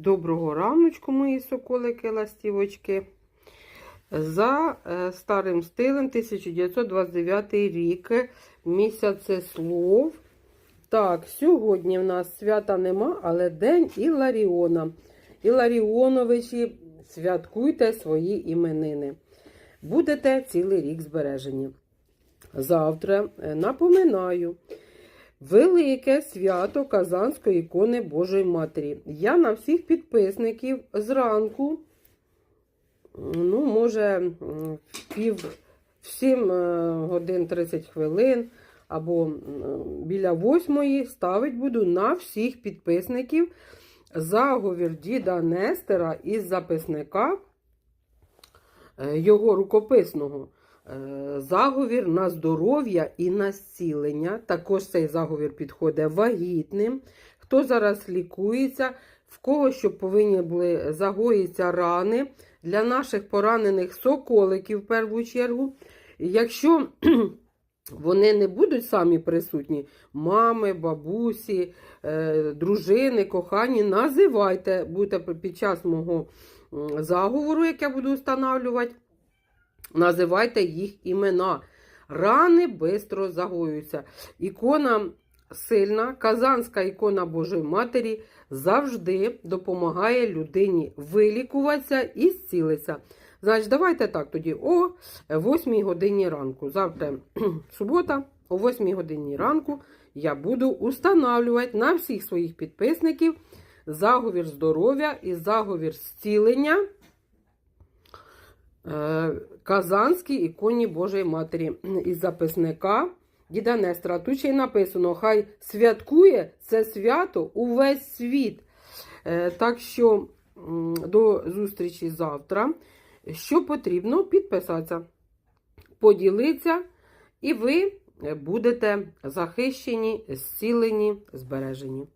Доброго раночку, мої соколики, ластівочки. За е, старим стилем 1929 рік, місяце слов. Так, сьогодні в нас свята нема, але день Іларіона. Іларіоновичі, святкуйте свої іменини. Будете цілий рік збережені. Завтра е, напоминаю. Велике свято Казанської ікони Божої Матері. Я на всіх підписників зранку, ну, може, пів в 7 е, годин 30 хвилин або біля восьмої ставить буду на всіх підписників заговір діда Нестера із записника е, його рукописного. Е, Заговір на здоров'я і на зцілення. Також цей заговір підходить вагітним. Хто зараз лікується, в кого що повинні були загоїться рани для наших поранених соколиків в першу чергу. Якщо вони не будуть самі присутні, мами, бабусі, е, дружини, кохані, називайте, будете під час мого заговору, як я буду встановлювати. Називайте їх імена. Рани бистро загоюються. Ікона сильна, казанська ікона Божої Матері завжди допомагає людині вилікуватися і зцілитися. Значить, давайте так тоді о 8 годині ранку. Завтра субота, о 8 годині ранку я буду устанавлювати на всіх своїх підписників заговір здоров'я і заговір зцілення. Е, Казанській іконі Божої Матері із записника Діда Нестра. Тут ще й написано: Хай святкує це свято увесь світ. Е, Так що до зустрічі завтра. Що потрібно, підписатися, поділитися, і ви будете захищені, зцілені, збережені.